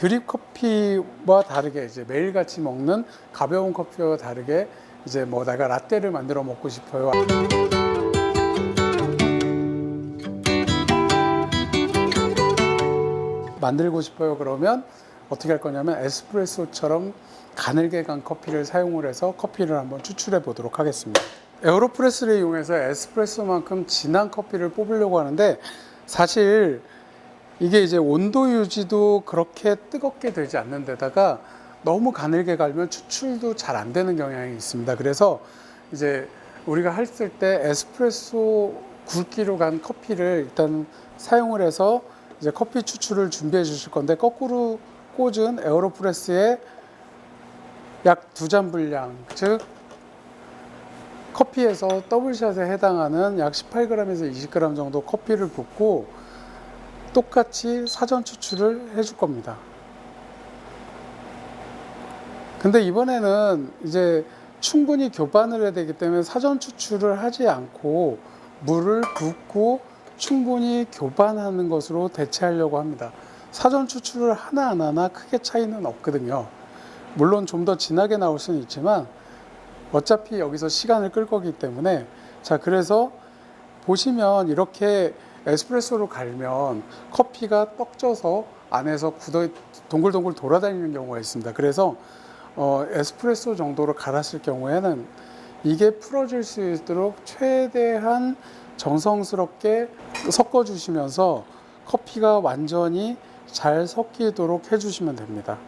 드립 커피와 다르게 이제 매일같이 먹는 가벼운 커피와 다르게 이제 뭐 내가 라떼를 만들어 먹고 싶어요. 만들고 싶어요. 그러면 어떻게 할 거냐면 에스프레소처럼 가늘게 간 커피를 사용을 해서 커피를 한번 추출해 보도록 하겠습니다. 에어로프레스를 이용해서 에스프레소만큼 진한 커피를 뽑으려고 하는데 사실 이게 이제 온도 유지도 그렇게 뜨겁게 되지 않는 데다가 너무 가늘게 갈면 추출도 잘 안 되는 경향이 있습니다. 그래서 이제 우리가 했을 때 에스프레소 굵기로 간 커피를 일단 사용을 해서 이제 커피 추출을 준비해 주실 건데 거꾸로 꽂은 에어로프레스에 약 두 잔 분량, 즉 커피에서 더블샷에 해당하는 약 18g에서 20g 정도 커피를 붓고 똑같이 사전 추출을 해줄 겁니다. 근데 이번에는 이제 충분히 교반을 해야 되기 때문에 사전 추출을 하지 않고 물을 붓고 충분히 교반하는 것으로 대체하려고 합니다. 사전 추출을 하나하나 크게 차이는 없거든요. 물론 좀 더 진하게 나올 수는 있지만 어차피 여기서 시간을 끌 거기 때문에 자 그래서 보시면 이렇게 에스프레소로 갈면 커피가 떡져서 안에서 굳어 동글동글 돌아다니는 경우가 있습니다. 그래서 어, 에스프레소 정도로 갈았을 경우에는 이게 풀어질 수 있도록 최대한 정성스럽게 섞어 주시면서 커피가 완전히 잘 섞이도록 해주시면 됩니다.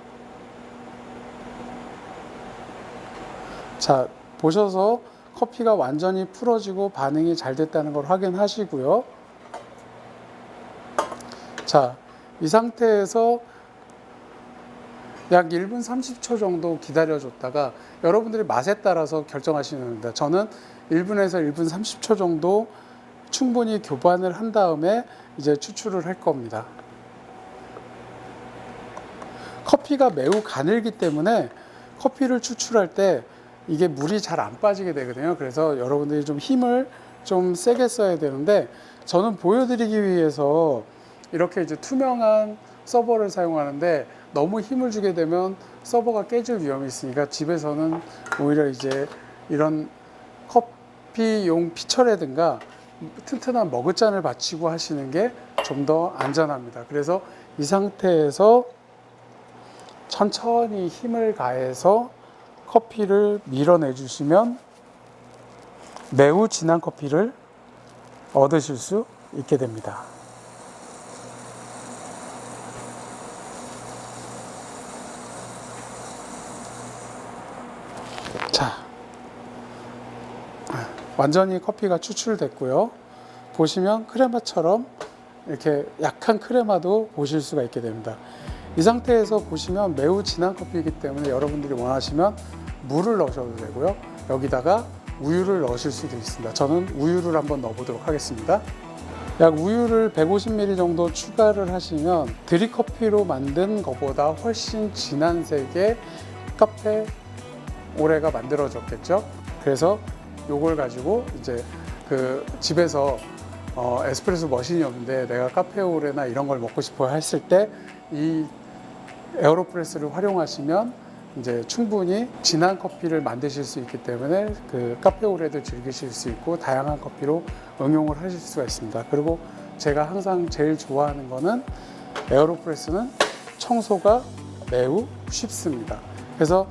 자, 보셔서 커피가 완전히 풀어지고 반응이 잘 됐다는 걸 확인하시고요. 자, 이 상태에서 약 1분 30초 정도 기다려줬다가 여러분들이 맛에 따라서 결정하시면 됩니다. 저는 1분에서 1분 30초 정도 충분히 교반을 한 다음에 이제 추출을 할 겁니다. 커피가 매우 가늘기 때문에 커피를 추출할 때 이게 물이 잘 안 빠지게 되거든요. 그래서 여러분들이 좀 힘을 좀 세게 써야 되는데 저는 보여드리기 위해서 이렇게 이제 투명한 서버를 사용하는데 너무 힘을 주게 되면 서버가 깨질 위험이 있으니까 집에서는 오히려 이제 이런 커피용 피처라든가 튼튼한 머그잔을 받치고 하시는 게 좀 더 안전합니다. 그래서 이 상태에서 천천히 힘을 가해서 커피를 밀어내 주시면 매우 진한 커피를 얻으실 수 있게 됩니다. 자, 완전히 커피가 추출됐고요. 보시면 크레마처럼 이렇게 약한 크레마도 보실 수가 있게 됩니다. 이 상태에서 보시면 매우 진한 커피이기 때문에 여러분들이 원하시면 물을 넣으셔도 되고요. 여기다가 우유를 넣으실 수도 있습니다. 저는 우유를 한번 넣어보도록 하겠습니다. 약 우유를 150ml 정도 추가를 하시면 드립커피로 만든 것보다 훨씬 진한 색의 카페 오레가 만들어졌겠죠. 그래서 요걸 가지고 이제 그 집에서 어, 에스프레소 머신이 없는데 내가 카페오레나 이런 걸 먹고 싶어 했을 때 이 에어로프레스를 활용하시면 이제 충분히 진한 커피를 만드실 수 있기 때문에 그 카페오레도 즐기실 수 있고 다양한 커피로 응용을 하실 수가 있습니다. 그리고 제가 항상 제일 좋아하는 거는 에어로프레스는 청소가 매우 쉽습니다. 그래서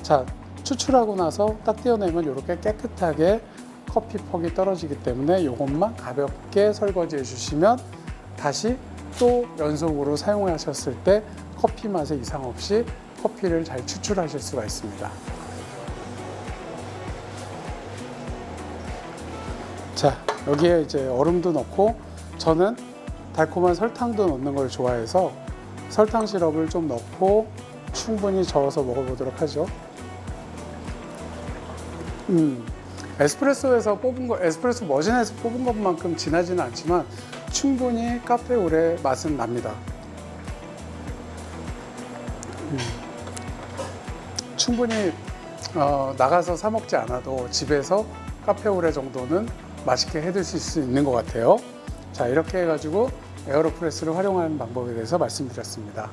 자 추출하고 나서 딱 떼어내면 이렇게 깨끗하게 커피 퍽이 떨어지기 때문에 이것만 가볍게 설거지해 주시면 다시 또 연속으로 사용하셨을 때 커피 맛에 이상 없이 커피를 잘 추출하실 수가 있습니다. 자, 여기에 이제 얼음도 넣고 저는 달콤한 설탕도 넣는 걸 좋아해서 설탕 시럽을 좀 넣고 충분히 저어서 먹어보도록 하죠. 음, 에스프레소에서 뽑은 거, 에스프레소 머신에서 뽑은 것만큼 진하지는 않지만 충분히 카페 오레 맛은 납니다. 음, 충분히 어, 나가서 사 먹지 않아도 집에서 카페 오레 정도는 맛있게 해 드실 수 있는 것 같아요. 자, 이렇게 해가지고 에어로프레스를 활용하는 방법에 대해서 말씀드렸습니다.